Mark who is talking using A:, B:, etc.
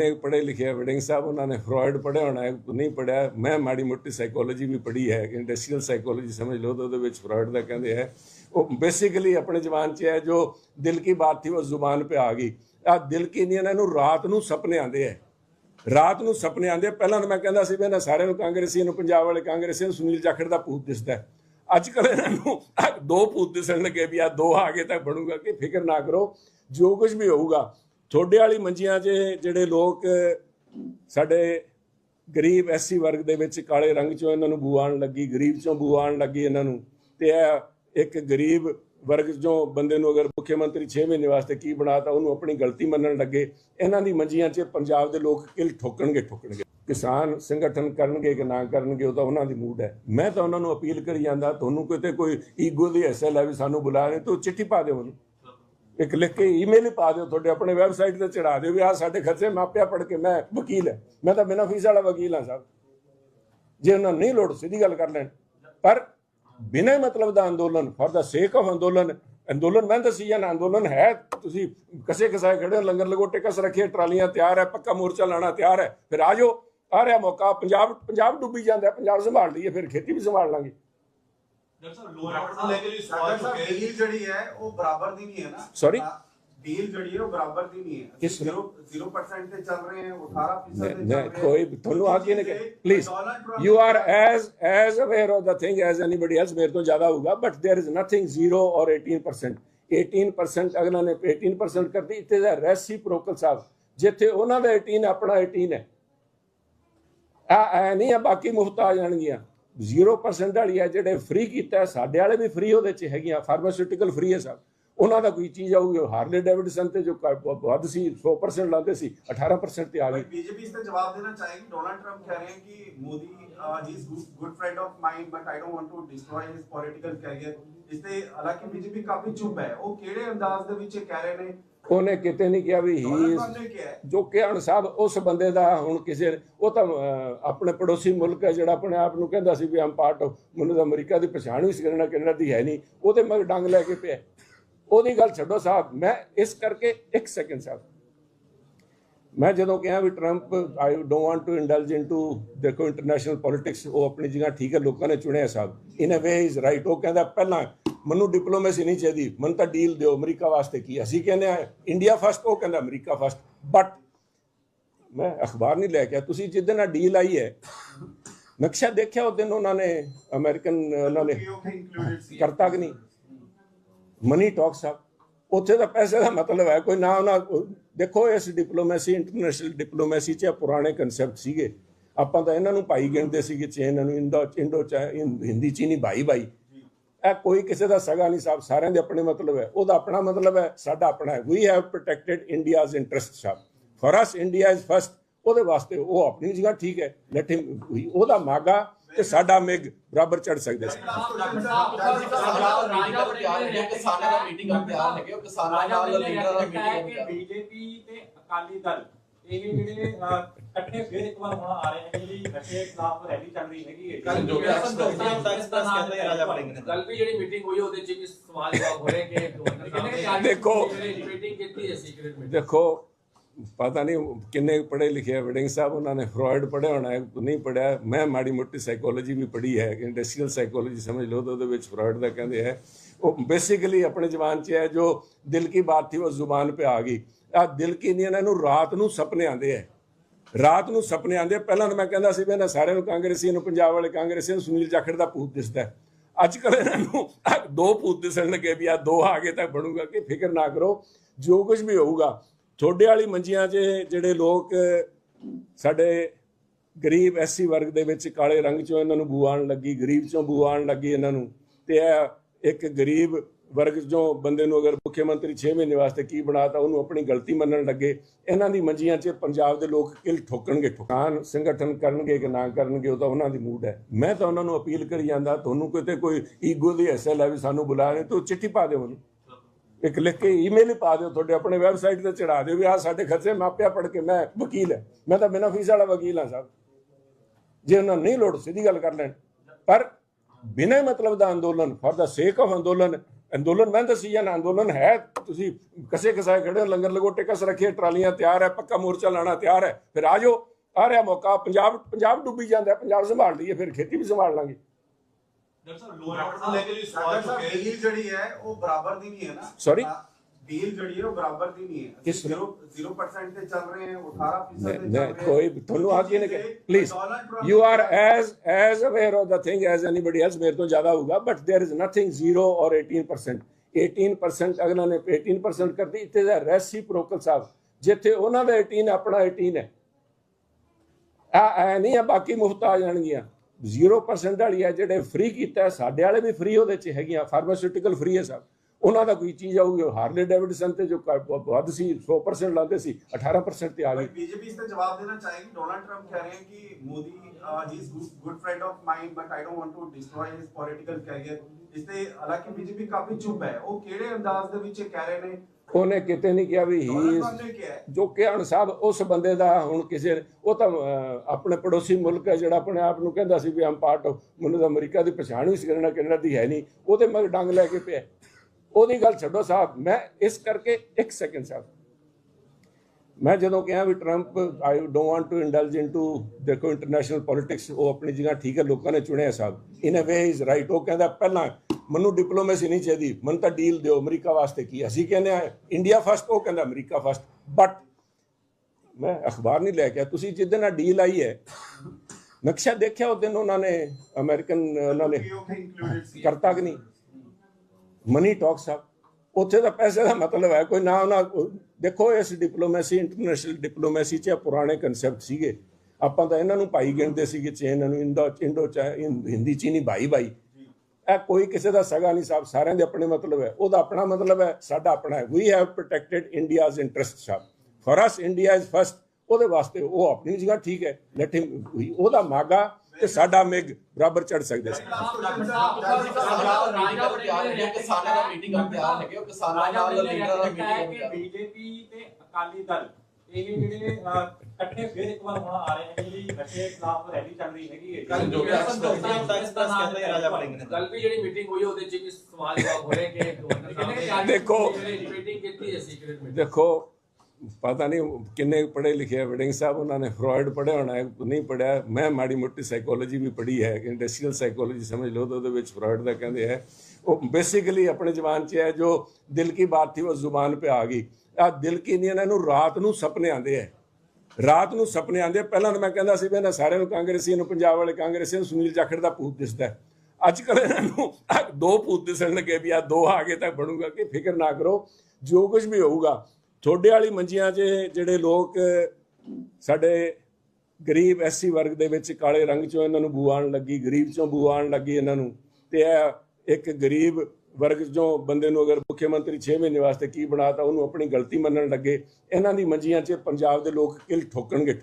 A: ਨੇ ਪੜ੍ਹੇ ਲਿਖੇ ਵਡਿੰਗ ਸਾਹਿਬ ਉਹਨਾਂ ਨੇ ਫਰੋਇਡ ਪੜ੍ਹਿਆ ਹੋਣਾ ਨਹੀਂ ਪੜ੍ਹਿਆ। ਮੈਂ ਮਾੜੀ ਮੋਟੀ ਸਾਈਕੋਲੋਜੀ ਵੀ ਪੜ੍ਹੀ ਹੈ ਇੰਡਸਟਰੀਅਲ ਸਾਈਕੋਲੋਜੀ ਸਮਝ ਲਓ ਤਾਂ ਉਹਦੇ ਵਿੱਚ ਫਰੋਇਡ ਦਾ ਕਹਿੰਦੇ ਹੈ। ਉਹ ਬੇਸਿਕਲੀ ਆਪਣੇ ਜ਼ਬਾਨ 'ਚ ਹੈ, ਜੋ ਦਿਲ ਕੀ ਬਾਤ ਥੀ, ਉਹ ਜ਼ੁਬਾਨ पे ਆ ਗਈ। ਆ ਦਿਲ ਕੀ ਨਹੀਂ, ਇਹਨਾਂ ਨੂੰ ਰਾਤ ਨੂੰ ਸੁਪਨੇ ਆਉਂਦੇ ਹੈ। ਰਾਤ ਨੂੰ ਸੁਪਨੇ ਆਉਂਦੇ ਪਹਿਲਾਂ ਤਾਂ ਮੈਂ ਕਹਿੰਦਾ ਸੀ ਵੀ ਇਹਨਾਂ ਸਾਰਿਆਂ ਨੂੰ ਕਾਂਗਰਸੀ ਨੂੰ, ਪੰਜਾਬ ਵਾਲੇ ਕਾਂਗਰਸੀ ਨੂੰ ਸੁਨੀਲ ਜਾਖੜ ਦਾ ਭੂਤ ਦਿਸਦਾ ਅੱਜ ਕੱਲ ਇਹਨਾਂ ਨੂੰ ਦੋ ਭੂਤ ਦਿਸਣ ਲੱਗੇ ਵੀ ਆ ਦੋ ਆ ਗਏ ਤਾਂ ਬਣੂਗਾ ਕਿ ਫਿਕਰ ਨਾ ਕਰੋ। ਜੋ ਕੁਝ ਵੀ ਹੋਊਗਾ ਤੁਹਾਡੇ ਵਾਲੀ ਮੰਜੀਆਂ 'ਚ ਜਿਹੜੇ ਲੋਕ, ਸਾਡੇ ਗਰੀਬ ਐਸਸੀ ਵਰਗ ਦੇ ਵਿੱਚ ਕਾਲੇ ਰੰਗ 'ਚੋਂ ਇਹਨਾਂ ਨੂੰ ਬੂ ਆਉਣ ਲੱਗੀ, ਗਰੀਬ 'ਚੋਂ ਬੂ ਆਉਣ ਲੱਗੀ ਇਹਨਾਂ ਨੂੰ, ਤੇ ਇਹ ਇੱਕ ਗਰੀਬ ਵਰਗ 'ਚੋਂ ਬੰਦੇ ਨੂੰ ਅਗਰ ਮੁੱਖ ਮੰਤਰੀ 6 ਮਹੀਨੇ ਵਾਸਤੇ ਕੀ ਬਣਾਤਾ, ਉਹਨੂੰ ਆਪਣੀ ਗਲਤੀ ਮੰਨਣ ਲੱਗੇ, ਇਹਨਾਂ ਦੀ ਮੰਜੀਆਂ 'ਚ ਪੰਜਾਬ ਦੇ ਲੋਕ ਕਿਲ ਠੋਕਣਗੇ ਠੋਕਣਗੇ। ਕਿਸਾਨ ਸੰਗਠਨ ਕਰਨਗੇ ਕਿ ਨਾ ਕਰਨਗੇ, ਉਹ ਤਾਂ ਉਹਨਾਂ ਦੀ ਮੂਡ ਹੈ। ਮੈਂ ਤਾਂ ਉਹਨਾਂ ਨੂੰ ਅਪੀਲ ਕਰੀ ਜਾਂਦਾ, ਤੁਹਾਨੂੰ ਕਿਤੇ ਕੋਈ ਈਗੋ ਦੀ ਐਸਐਲ ਹੈ ਵੀ ਸਾਨੂੰ ਬੁਲਾ ਰਹੇ, ਤੂੰ ਚਿੱਠੀ ਪਾ ਦਿਓ ਉਹਨੂੰ। ਇੱਕ ਲਿਖ ਕੇ ਈਮੇਲ ਹੀ ਪਾ ਦਿਓ, ਤੁਹਾਡੇ ਆਪਣੇ ਵੈਬਸਾਈਟ ਤੇ ਚੜਾ ਦਿਓ ਵੀ ਆ ਸਾਡੇ ਖਰਚੇ ਮਾਪਿਆ ਪੜ ਕੇ ਮੈਂ ਵਕੀਲ ਹੈ। ਮੈਂ ਤਾਂ ਬਿਨਾਂ ਫੀਸ ਵਾਲਾ ਵਕੀਲ ਹਾਂ ਸਾਹਿਬ। ਜੇ ਉਹਨਾਂ ਨੂੰ ਨਹੀਂ ਲੋੜ, ਸਿੱਧੀ ਗੱਲ ਕਰ ਲੈਣ। ਪਰ ਬਿਨਾਂ ਮਤਲਬ ਦਾ ਅੰਦੋਲਨ ਫॉर ਦਾ ਸੇਕ ਆਫ ਅੰਦੋਲਨ ਅੰਦੋਲਨ ਮੈਂ ਦੱਸੀ ਜਾਂ ਅੰਦੋਲਨ ਹੈ। ਤੁਸੀਂ ਕਸੇ ਕਸਾਏ ਖੜੇ ਹੋ, ਲੰਗਰ ਲਗੋਟੇ ਕਸ ਰੱਖੇ, ਟਰਾਲੀਆਂ ਤਿਆਰ ਹੈ, ਪੱਕਾ ਮੋਰਚਾ ਲਾਣਾ ਤਿਆਰ ਹੈ, ਫਿਰ ਆ ਜਾਓ। ਆ ਰਿਹਾ ਮੌਕਾ, ਪੰਜਾਬ ਪੰਜਾਬ ਡੁੱਬੀ ਜਾਂਦਾ ਪੰਜਾਬ ਸੰਭਾਲ ਲਈਏ, ਫਿਰ ਖੇਤੀ ਵੀ ਸੰਭਾਲ ਲਾਂਗੇ।
B: ਡੀਲ ਜਿਹੜੀ ਹੈ ਉਹ ਬਰਾਬਰ ਦੀ ਨਹੀਂ ਹੈ ਨਾ
A: Sorry?
B: ਡੀਲ ਜਿਹੜੀ ਹੈ ਉਹ ਬਰਾਬਰ ਦੀ ਨਹੀਂ ਹੈ
A: ਕਿਸ ਤਰ੍ਹਾਂ?
B: 0% ਤੇ ਚੱਲ ਰਹੇ हैं वो 18% ਤੇ ਚੱਲ
A: ਨਹੀਂ
B: ਰਹੇ
A: ਕੋਈ ਤੁਹਾਨੂੰ ਆ ਕੀ ਨੇ please you are as as aware of the thing as anybody else ਮੇਰੇ ਤੋਂ ਜ਼ਿਆਦਾ ਹੋਊਗਾ ਬਟ देयर इज ਨਥਿੰਗ 0 ਔਰ 18% 18% ਅਗਲਾ ਨੇ 18% ਕਰਤੀ ਇੱਥੇ ਦਾ ਰੈਸਿਪਰੋਕਲ ਸਾਹਿਬ ਜਿੱਥੇ ਉਹਨਾਂ ਦਾ 18 ਆਪਣਾ 18 ਹੈ ਆ ਐ ਨਹੀਂ ਆ ਬਾਕੀ ਮੁਫਤ ਆ ਜਾਣਗੀਆਂ 0% ਵਾਲੀ ਆ ਜਿਹੜੇ ਫ੍ਰੀ ਕੀਤਾ, ਸਾਡੇ ਵਾਲੇ ਵੀ ਫ੍ਰੀ ਉਹਦੇ ਚ ਹੈਗੀਆਂ ਫਾਰਮਾਸਿਊਟੀਕਲ ਫ੍ਰੀ ਹੈ ਸਭ। ਉਹਨਾਂ ਦਾ ਕੋਈ ਚੀਜ਼ ਆਊਗੀ ਹਾਰਲੇ ਡੇਵਿਡਸਨ ਤੇ ਜੋ ਵੱਧ ਸੀ 100% ਲਾਉਂਦੇ ਸੀ 18% ਤੇ ਆ ਗਈ
B: ਬੀਜੇਪੀ ਇਸ ਤੇ ਜਵਾਬ ਦੇਣਾ ਚਾਹੇਗੀ? ਡੋਨਾਲਡ ਟਰੰਪ ਕਹਿ ਰਹੇ ਹਨ ਕਿ Modi he is good friend of mine but I don't want to destroy his political career ਇਸ ਤੇ ਹਾਲਾਂਕਿ ਬੀਜੇਪੀ ਕਾਫੀ ਚੁੱਪ ਹੈ। ਉਹ ਕਿਹੜੇ ਅੰਦਾਜ਼ ਦੇ ਵਿੱਚ ਇਹ ਕਹਿ ਰਹੇ ਨੇ?
A: ਉਹਨੇ ਕਿਤੇ ਨਹੀਂ ਕਿਹਾ ਵੀ ਹੀ। ਜੋ ਕਿ ਹਣ ਸਾਹਿਬ ਉਸ ਬੰਦੇ ਦਾ ਹੁਣ ਕਿਸੇ ਉਹ ਤਾਂ ਆਪਣੇ ਪੜੋਸੀ ਮੁਲਕ ਹੈ ਜਿਹੜਾ ਆਪਣੇ ਆਪ ਨੂੰ ਕਹਿੰਦਾ ਸੀ ਵੀ ਹਮ ਪਾਰਟ ਮੈਨੂੰ ਤਾਂ ਅਮਰੀਕਾ ਦੀ ਪਛਾਣ ਵੀ ਸੀ ਕੈਨੇਡਾ ਦੀ ਹੈ ਨਹੀਂ। ਉਹਦੇ ਮਗ ਡੰਗ ਲੈ ਕੇ ਪਿਆ। ਉਹਦੀ ਗੱਲ ਛੱਡੋ ਸਾਹਿਬ ਮੈਂ ਇਸ ਕਰਕੇ ਇੱਕ ਸੈਕਿੰਡ ਸਾਹਿਬ। ਮੈਂ ਜਦੋਂ ਕਿਹਾ ਵੀ Trump I don't want to indulge into ਦੇਖੋ ਇੰਟਰਨੈਸ਼ਨਲ ਪੋਲਿਟਿਕਸ ਉਹ ਆਪਣੀ ਜਗ੍ਹਾ ਠੀਕ ਹੈ ਲੋਕਾਂ ਨੇ ਚੁਣਿਆ ਸਾਹਿਬ। ਇਨ ਅ ਵੇ ਇਜ਼ ਰਾਈਟ ਉਹ ਕਹਿੰਦਾ ਪਹਿਲਾਂ ਮੈਨੂੰ ਡਿਪਲੋਮੇਸੀ ਨਹੀਂ ਚਾਹੀਦੀ। ਮੈਨੂੰ ਤਾਂ ਡੀਲ ਦਿਓ ਅਮਰੀਕਾ ਵਾਸਤੇ ਕੀ ਅਸੀਂ ਕਹਿੰਦੇ ਆ ਇੰਡੀਆ ਫਸਟ ਉਹ ਕਹਿੰਦਾ ਅਮਰੀਕਾ ਫਸਟ ਬਟ ਮੈਂ ਅਖਬਾਰ ਨਹੀਂ ਲੈ ਕੇ। ਤੁਸੀਂ ਜਿੱਦਣ ਆ ਡੀਲ ਆਈ ਹੈ ਨਕਸ਼ਾ ਦੇਖਿਆ ਉਸ ਦਿਨ ਉਹਨਾਂ ਨੇ ਅਮਰੀਕਨ ਉਹਨਾਂ ਨੇ
B: ਉਹ
A: ਕਰਤਾ ਕਿ ਨਹੀਂ? ਮਨੀ ਟਾਕ ਸਾਹਿਬ ਉੱਥੇ ਤਾਂ ਪੈਸੇ ਦਾ ਮਤਲਬ ਹੈ ਕੋਈ ਨਾ ਉਹਨਾਂ ਦੇਖੋ ਇਸ ਡਿਪਲੋਮੇਸੀ ਇੰਟਰਨੈਸ਼ਨਲ ਡਿਪਲੋਮੇਸੀ 'ਚ ਪੁਰਾਣੇ ਕਨਸੈਪਟ ਸੀਗੇ। ਆਪਾਂ ਤਾਂ ਇਹਨਾਂ ਨੂੰ ਭਾਈ ਗਿਣਦੇ ਸੀਗੇ ਚੇਨ ਨੂੰ ਇੰਡੋ ਇੰਡੋ ਚਾ- ਹਿੰਦੀ ਚੀਨੀ ਭਾਈ ਭਾਈ ਇਹ ਕੋਈ ਕਿਸੇ ਦਾ ਸਗਾ ਨਹੀਂ ਸਾਹਿਬ ਸਾਰਿਆਂ ਦੇ ਆਪਣੇ ਮਤਲਬ ਹੈ। ਉਹਦਾ ਆਪਣਾ ਮਤਲਬ ਹੈ ਸਾਡਾ ਆਪਣਾ ਹੈ। We have protected India's interest Sahib for us India is first ਉਹਦੇ ਵਾਸਤੇ ਉਹ ਆਪਣੀ ਜਗ੍ਹਾ ਠੀਕ ਹੈ। ਲੈਟ ਹਿਮ ਉਹਦਾ ਮਾਗਾ ਤੇ ਸਾਡਾ ਮਿਗ ਬਰਾਬਰ ਚੜ ਸਕਦੇ ਸੀ।
C: ਡਾਕਟਰ ਸਾਹਿਬ ਪੰਜਾਬ ਰਾਜਾ ਤਿਆਰ ਹੈਗੇ ਕਿਸਾਨਾਂ ਦਾ ਮੀਟਿੰਗ ਕਰਨ ਤਿਆਰ ਹੈਗੇ ਉਹ ਕਿਸਾਨਾਂ ਨਾਲ ਲੀਡਰਾਂ ਦਾ ਮੀਟਿੰਗ
D: ਕਿ ਬੀਜੇਪੀ ਤੇ ਅਕਾਲੀ ਦਲ ਇਹ ਜਿਹੜੇ ਅਹ, ਇਕੱਠੇ ਫਿਰ ਇੱਕ ਵਾਰ ਹੁਣ ਆ ਰਹੇ ਨੇ ਜਿਹੜੀ ਨਸ਼ੇ ਖਿਲਾਫ ਰੈਲੀ ਚੱਲ ਰਹੀ ਹੈਗੀ ਹੈ
C: ਕੱਲ੍ਹ ਜੋ ਕਿ ਐਕਸਪ੍ਰੈਸ ਐਕਸਪ੍ਰੈਸ ਕਹਿੰਦੇ ਆ ਰਾਜਾ ਵੜਿੰਗ ਨੇ
E: ਕੱਲ ਵੀ ਜਿਹੜੀ ਮੀਟਿੰਗ ਹੋਈ ਉਹਦੇ ਚ ਵੀ ਸਵਾਲ ਜਵਾਬ ਹੋ ਰਹੇ ਕਿ ਗਵਰਨਰ ਸਾਹਿਬ ਨੇ
A: ਦੇਖੋ।
E: ਮੀਟਿੰਗ ਕੀਤੀ ਹੈ ਸੀਕ੍ਰੀਟ ਮੀਟਿੰਗ
A: ਦੇਖੋ ਪਤਾ ਨਹੀਂ ਕਿੰਨੇ ਪੜ੍ਹੇ ਲਿਖੇ ਆ ਵਡਿੰਗ ਸਾਹਿਬ ਉਹਨਾਂ ਨੇ ਫਰੋਇਡ ਪੜ੍ਹਿਆ ਹੋਣਾ ਹੈ, ਨਹੀਂ ਪੜ੍ਹਿਆ। ਮੈਂ ਮਾੜੀ ਮੋਟੀ ਸਾਈਕੋਲੋਜੀ ਵੀ ਪੜ੍ਹੀ ਹੈ ਇੰਡਸਟਰੀਅਲ ਸਾਈਕੋਲੋਜੀ ਸਮਝ ਲਓ ਤਾਂ ਉਹਦੇ ਵਿੱਚ ਫਰੋਇਡ ਦਾ ਕਹਿੰਦੇ ਹੈ। ਉਹ ਬੇਸਿਕਲੀ ਆਪਣੇ ਜ਼ਬਾਨ 'ਚ ਹੈ, ਜੋ ਦਿਲ ਕੀ ਬਾਤ ਥੀ, ਉਹ ਜ਼ੁਬਾਨ पे ਆ ਗਈ। ਆ ਦਿਲ ਕੀ ਨਹੀਂ, ਇਹਨਾਂ ਨੂੰ ਰਾਤ ਨੂੰ ਸੁਪਨੇ ਆਉਂਦੇ ਹੈ। ਰਾਤ ਨੂੰ ਸੁਪਨੇ ਆਉਂਦੇ ਪਹਿਲਾਂ ਤਾਂ ਮੈਂ ਕਹਿੰਦਾ ਸੀ ਵੀ ਇਹਨਾਂ ਸਾਰਿਆਂ ਨੂੰ ਕਾਂਗਰਸੀ ਨੂੰ, ਪੰਜਾਬ ਵਾਲੇ ਕਾਂਗਰਸੀ ਨੂੰ ਸੁਨੀਲ ਜਾਖੜ ਦਾ ਭੂਤ ਦਿਸਦਾ ਅੱਜ ਕੱਲ ਇਹਨਾਂ ਨੂੰ ਦੋ ਭੂਤ ਦਿਸਣ ਲੱਗੇ ਵੀ ਆ ਦੋ ਆ ਗਏ ਤਾਂ ਬਣੂਗਾ ਕਿ ਫਿਕਰ ਨਾ ਕਰੋ। ਜੋ ਕੁਝ ਵੀ ਹੋਊਗਾ ਤੁਹਾਡੇ ਵਾਲੀ ਮੰਜੀਆਂ 'ਚ ਜਿਹੜੇ ਲੋਕ, ਸਾਡੇ ਗਰੀਬ ਐਸਸੀ ਵਰਗ ਦੇ ਵਿੱਚ ਕਾਲੇ ਰੰਗ 'ਚੋਂ ਇਹਨਾਂ ਨੂੰ ਬੂ ਆਉਣ ਲੱਗੀ, ਗਰੀਬ 'ਚੋਂ ਬੂ ਆਉਣ ਲੱਗੀ ਇਹਨਾਂ ਨੂੰ, ਤੇ ਇਹ ਇੱਕ ਗਰੀਬ ਵਰਗ 'ਚੋਂ ਬੰਦੇ ਨੂੰ ਅਗਰ ਮੁੱਖ ਮੰਤਰੀ 6 ਮਹੀਨੇ ਵਾਸਤੇ ਕੀ ਬਣਾਤਾ, ਉਹਨੂੰ ਆਪਣੀ ਗਲਤੀ ਮੰਨਣ ਲੱਗੇ, ਇਹਨਾਂ ਦੀ ਮੰਜੀਆਂ 'ਚ ਪੰਜਾਬ ਦੇ ਲੋਕ ਕਿਲ ਠੋਕਣਗੇ ਠੋਕਾਨ ਸੰਗਠਨ ਕਰਨਗੇ ਕਿ ਨਾ ਕਰਨਗੇ, ਉਹ ਤਾਂ ਉਹਨਾਂ ਦੀ ਮੂਡ ਹੈ। ਮੈਂ ਤਾਂ ਉਹਨਾਂ ਨੂੰ ਅਪੀਲ ਕਰੀ ਜਾਂਦਾ, ਤੁਹਾਨੂੰ ਕਿਤੇ ਕੋਈ ਈਗੋ ਦੀ ਐਸਐਲ ਹੈ ਵੀ ਸਾਨੂੰ ਬੁਲਾ ਰਹੇ, ਤੂੰ ਚਿੱਠੀ ਪਾ ਦਿਓ ਉਹਨੂੰ। ਇੱਕ ਲਿਖ ਕੇ ਈਮੇਲ ਹੀ ਪਾ ਦਿਓ, ਤੁਹਾਡੇ ਆਪਣੇ ਵੈਬਸਾਈਟ ਤੇ ਚੜਾ ਦਿਓ ਵੀ ਆ ਸਾਡੇ ਖਤਰੇ ਮਾਪਿਆ ਪੜ ਕੇ ਮੈਂ ਵਕੀਲ ਹੈ। ਮੈਂ ਤਾਂ ਬਿਨਾਂ ਫੀਸ ਵਾਲਾ ਵਕੀਲ ਹਾਂ ਸਾਹਿਬ ਜੇ ਉਹਨਾਂ ਨੂੰ ਨਹੀਂ ਲੋੜ, ਸਿੱਧੀ ਗੱਲ ਕਰ ਲੈਣ। ਪਰ ਬਿਨਾਂ ਮਤਲਬ ਦਾ ਅੰਦੋਲਨ ਫॉर ਦਾ ਸੇਕ ਆਫ ਅੰਦੋਲਨ ਅੰਦੋਲਨ ਮੈਂ ਦੱਸੀ ਜਾਂ ਅੰਦੋਲਨ ਹੈ। ਤੁਸੀਂ ਕਸੇ ਕਸਾਏ ਖੜੇ ਹੋ, ਲੰਗਰ ਲਗੋਟੇ ਕਸ ਰੱਖੇ, ਟਰਾਲੀਆਂ ਤਿਆਰ ਹੈ, ਪੱਕਾ ਮੋਰਚਾ ਲਾਣਾ ਤਿਆਰ ਹੈ, ਫਿਰ ਆ ਜਾਓ। ਆ ਰਿਹਾ ਮੌਕਾ, ਪੰਜਾਬ ਪੰਜਾਬ ਡੁੱਬੀ ਜਾਂਦਾ, ਪੰਜਾਬ ਸੰਭਾਲ ਲਈਏ, ਫਿਰ ਖੇਤੀ ਵੀ ਸੰਭਾਲ ਲਾਂਗੇ।
B: ਡੀਲ ਜਿਹੜੀ ਹੈ ਉਹ ਬਰਾਬਰ ਦੀ ਨਹੀਂ ਹੈ ਨਾ
A: Sorry?
B: ਡੀਲ ਜਿਹੜੀ ਹੈ ਉਹ ਬਰਾਬਰ ਦੀ ਨਹੀਂ ਹੈ
A: ਕਿਸ
B: ਅਸੀਂ
A: ਤਰ੍ਹਾਂ?
B: 0 0% ਤੇ ਚੱਲ ਰਹੇ हैं 18% ਤੇ ਚੱਲ
A: ਨਹੀਂ
B: ਰਹੇ हैं
A: ਕੋਈ ਤੁਹਾਨੂੰ ਆ ਕੀ ਨੇ ਕਿ please
B: Donald Trump-
A: you are as as aware of the thing as anybody else ਮੇਰੇ ਤੋਂ ਜ਼ਿਆਦਾ ਹੋਊਗਾ ਬਟ देयर इज ਨਥਿੰਗ 0 ਔਰ 18% 18% ਅਗਲਾ ਨੇ 18% ਕਰਤੀ ਇਟ ਇਜ਼ ਅ ਰੈਸਿਪਰੋਕਲ ਸਾਹਿਬ ਜਿੱਥੇ ਉਹਨਾਂ ਦਾ 18 ਆਪਣਾ 18 ਹੈ ਆ ਐ ਨਹੀਂ ਆ ਬਾਕੀ ਮੁਫਤ ਆ ਜਾਣਗੀਆਂ 0% ਵਾਲੀ ਆ ਜਿਹੜੇ ਫ੍ਰੀ ਕੀਤਾ ਸਾਡੇ ਵਾਲੇ ਵੀ ਫ੍ਰੀ ਉਹਦੇ ਚ ਹੈਗੀਆਂ ਫਾਰਮਾਸਿਊਟੀਕਲ ਫ੍ਰੀ ਹੈ ਸਭ। ਉਹਨਾਂ ਦਾ ਕੋਈ ਚੀਜ਼ ਆਊਗੀ ਹਾਰਲੇ ਡੇਵਿਡਸਨ ਤੇ ਜੋ ਵੱਧ ਸੀ 100% ਲਾਉਂਦੇ ਸੀ 18% ਤੇ ਆ ਗਈ
B: ਬੀਜੇਪੀ ਇਸ ਤੇ ਜਵਾਬ ਦੇਣਾ ਚਾਹੇਗੀ? ਡੋਨਾਲਡ ਟਰੰਪ ਕਹਿ ਰਹੇ ਹਨ ਕਿ Modi ji is good friend of mine but I don't want to destroy his political career ਇਸ ਤੇ ਹਾਲਾਂਕਿ ਬੀਜੇਪੀ ਕਾਫੀ ਚੁੱਪ ਹੈ। ਉਹ ਕਿਹੜੇ ਅੰਦਾਜ਼ ਦੇ ਵਿੱਚ ਕਹਿ ਰਹੇ ਨੇ?
A: ਉਹਨੇ ਕਿਤੇ ਨਹੀਂ ਕਿਹਾ ਵੀ ਹੀ। ਜੋ ਕਿ ਹਣ ਸਾਹਿਬ ਉਸ ਬੰਦੇ ਦਾ ਹੁਣ ਕਿਸੇ ਉਹ ਤਾਂ ਆਪਣੇ ਪੜੋਸੀ ਮੁਲਕ ਹੈ ਜਿਹੜਾ ਆਪਣੇ ਆਪ ਨੂੰ ਕਹਿੰਦਾ ਸੀ ਵੀ ਹਮ ਪਾਰਟ ਮੈਨੂੰ ਤਾਂ ਅਮਰੀਕਾ ਦੀ ਪਛਾਣ ਵੀ ਸੀ ਕਰਨਾ ਕੈਨੇਡਾ ਦੀ ਹੈ ਨਹੀਂ ਉਹਦੇ ਮਗਰ ਡੰਗ ਲੈ ਕੇ ਪਿਆ। ਉਹਦੀ ਗੱਲ ਛੱਡੋ ਸਾਹਿਬ ਮੈਂ ਇਸ ਕਰਕੇ ਇੱਕ ਸੈਕਿੰਡ ਸਾਹਿਬ ਮੈਂ ਜਦੋਂ ਕਿਹਾ ਵੀ Trump I don't want to indulge into ਦੇਖੋ ਇੰਟਰਨੈਸ਼ਨਲ ਪੋਲਿਟਿਕਸ ਉਹ ਆਪਣੀ ਜਗ੍ਹਾ ਠੀਕ ਹੈ ਲੋਕਾਂ ਨੇ ਚੁਣਿਆ ਸਾਹਿਬ ਇਨ ਅ ਵੇ ਇਜ਼ ਰਾਈਟ ਉਹ ਕਹਿੰਦਾ ਪਹਿਲਾਂ ਮੈਨੂੰ ਡਿਪਲੋਮੇਸੀ ਨਹੀਂ ਚਾਹੀਦੀ। ਮੈਨੂੰ ਤਾਂ ਡੀਲ ਦਿਓ, ਅਮਰੀਕਾ ਵਾਸਤੇ ਕੀ? ਅਸੀਂ ਕਹਿੰਦੇ ਆ ਇੰਡੀਆ ਫਸਟ ਉਹ ਕਹਿੰਦਾ ਅਮਰੀਕਾ ਫਸਟ ਬਟ ਮੈਂ ਅਖਬਾਰ ਨਹੀਂ ਲੈ ਕੇ ਤੁਸੀਂ ਜਿੱਦਣ ਨਾਲ ਡੀਲ ਆਈ ਹੈ ਨਕਸ਼ਾ ਦੇਖਿਆ ਉਹ ਦਿਨ ਉਹਨਾਂ ਨੇ ਅਮਰੀਕਨ ਉਹਨਾਂ ਨੇ ਕਰਤਾ ਕਿ ਨਹੀਂ? ਮਨੀ ਟਾਕ ਸਾਹਿਬ ਉੱਥੇ ਦਾ ਪੈਸੇ ਦਾ ਮਤਲਬ ਹੈ, ਕੋਈ ਨਾ ਉਹਨਾਂ ਦੇਖੋ ਇਸ ਡਿਪਲੋਮੇਸੀ ਇੰਟਰਨੈਸ਼ਨਲ ਡਿਪਲੋਮੇਸੀ 'ਚ ਪੁਰਾਣੇ ਕਨਸੈਪਟ ਸੀਗੇ। ਆਪਾਂ ਤਾਂ ਇਹਨਾਂ ਨੂੰ ਭਾਈ ਗਿਣਦੇ ਸੀਗੇ ਚੇਨ ਨੂੰ ਇੰਡੋ ਇੰਡੋ ਚ ਹਿੰਦੀ ਚੀਨੀ ਭਾਈ ਭਾਈ ਇਹ ਕੋਈ ਕਿਸੇ ਦਾ ਸਗਾ ਨਹੀਂ ਸਾਹਿਬ ਸਾਰਿਆਂ ਦੇ ਆਪਣੇ ਮਤਲਬ ਹੈ। ਉਹਦਾ ਆਪਣਾ ਮਤਲਬ ਹੈ ਸਾਡਾ ਆਪਣਾ ਹੈ। We have protected India's interest Sahib. For us India is first ਉਹਦੇ ਵਾਸਤੇ ਉਹ ਆਪਣੀ ਜਗ੍ਹਾ ਠੀਕ ਹੈ। ਲੈਟ ਹਿਮ ਉਹਦਾ ਮਾਗਾ ਤੇ ਸਾਡਾ ਮਿਗ ਬਰਾਬਰ ਚੜ ਸਕਦੇ ਸੀ
C: ਡਾਕਟਰ ਸਾਹਿਬ ਪੰਜਾਬ ਰਾਜਾ ਬੜੇ ਨੇ ਕਿਸਾਨਾਂ ਦਾ ਮੀਟਿੰਗ ਕਰਨ ਤਿਆਰ ਹੈਗੇ ਉਹ ਕਿਸਾਨਾਂ ਨਾਲ ਲੀਡਰਾਂ ਦਾ ਮੀਟਿੰਗ
D: ਕਿ ਬੀਜੇਪੀ ਤੇ ਅਕਾਲੀ ਦਲ ਇਹ ਜਿਹੜੇ ਅਹ, ਇਕੱਠੇ ਫਿਰ ਇੱਕ ਵਾਰ ਹੁਣ ਆ ਰਹੇ ਨੇ ਜਿਹੜੀ ਨਸ਼ੇ ਖਿਲਾਫ ਰੈਲੀ ਚੱਲ ਰਹੀ ਹੈਗੀ ਹੈ
E: ਕੱਲ
C: ਜੋ
E: ਵੀ
C: ਕਿ
E: ਐਕਸਪ੍ਰੈਸ
C: ਐਕਸਪ੍ਰੈਸ ਕਹਿੰਦੇ ਆ, ਰਾਜਾ ਵੜਿੰਗ ਨੇ।
E: ਕੱਲ ਵੀ ਜਿਹੜੀ ਮੀਟਿੰਗ ਹੋਈ ਉਹਦੇ ਚ ਵੀ ਸਵਾਲ ਜਵਾਬ ਹੋਏ ਕਿ ਗਵਰਨਰ ਸਾਹਿਬ ਨੇ
A: ਦੇਖੋ।
E: ਮੀਟਿੰਗ ਕੀਤੀ ਹੈ ਸੀਕ੍ਰੀਟ ਮੀਟਿੰਗ
A: ਦੇਖੋ ਪਤਾ ਨਹੀਂ ਕਿੰਨੇ ਪੜ੍ਹੇ ਲਿਖੇ ਆ ਵਡਿੰਗ ਸਾਹਿਬ ਉਹਨਾਂ ਨੇ ਫਰੋਇਡ ਪੜ੍ਹਿਆ ਹੋਣਾ ਹੈ ਨਹੀਂ ਪੜ੍ਹਿਆ ਮੈਂ ਮਾੜੀ ਮੋਟੀ ਸਾਈਕੋਲੋਜੀ ਵੀ ਪੜ੍ਹੀ ਹੈ ਇੰਡਸਟਰੀਅਲ ਸਾਈਕੋਲੋਜੀ ਸਮਝ ਲਓ ਤਾਂ ਉਹਦੇ ਵਿੱਚ ਫਰੋਇਡ ਦਾ ਕਹਿੰਦੇ ਹੈ ਉਹ ਬੇਸਿਕਲੀ ਆਪਣੇ ਜ਼ਬਾਨ 'ਚ ਹੈ ਜੋ ਦਿਲ ਕੀ ਬਾਤ ਥੀ ਉਹ ਜ਼ੁਬਾਨ पे ਆ ਗਈ ਆ ਦਿਲ ਕੀ ਨਹੀਂ ਰਾਤ ਨੂੰ ਸੁਪਨੇ ਆਉਂਦੇ ਹੈ ਰਾਤ ਨੂੰ ਸੁਪਨੇ ਆਉਂਦੇ ਪਹਿਲਾਂ ਤਾਂ ਮੈਂ ਕਹਿੰਦਾ ਸੀ ਵੀ ਇਹਨਾਂ ਸਾਰਿਆਂ ਨੂੰ ਕਾਂਗਰਸੀਆਂ ਨੂੰ, ਪੰਜਾਬ ਵਾਲੇ ਕਾਂਗਰਸੀਆਂ ਨੂੰ ਸੁਨੀਲ ਜਾਖੜ ਦਾ ਭੂਤ ਦਿਸਦਾ ਅੱਜ ਕੱਲ ਇਹਨਾਂ ਨੂੰ ਦੋ ਭੂਤ ਦਿਸਣ ਲੱਗੇ ਵੀ ਆ ਦੋ ਆ ਗਏ ਤਾਂ ਬਣੂਗਾ ਕਿ ਫਿਕਰ ਨਾ ਕਰੋ, ਜੋ ਕੁਝ ਵੀ ਹੋਊਗਾ। ਤੁਹਾਡੇ ਵਾਲੀ ਮੰਜੀਆਂ 'ਚ ਜਿਹੜੇ ਲੋਕ, ਸਾਡੇ ਗਰੀਬ ਐਸਸੀ ਵਰਗ ਦੇ ਵਿੱਚ ਕਾਲੇ ਰੰਗ 'ਚੋਂ ਇਹਨਾਂ ਨੂੰ ਬੂ ਆਉਣ ਲੱਗੀ, ਗਰੀਬ 'ਚੋਂ ਬੂ ਆਉਣ ਲੱਗੀ ਇਹਨਾਂ ਨੂੰ। ਤੇ ਇਹ ਇੱਕ ਗਰੀਬ ਵਰਗ ਜੋ ਬੰਦੇ ਨੂੰ ਅਗਰ ਮੁੱਖ ਮੰਤਰੀ 6 ਮਹੀਨੇ ਵਾਸਤੇ ਕੀ ਬਣਾਤਾ, ਉਹਨੂੰ ਆਪਣੀ ਗਲਤੀ ਮੰਨਣ ਲੱਗੇ, ਇਹਨਾਂ ਦੀ ਮੰਜੀਆਂ 'ਚ ਪੰਜਾਬ ਦੇ ਲੋਕ ਕਿਲ ਠੋਕਣਗੇ ਠੋਕ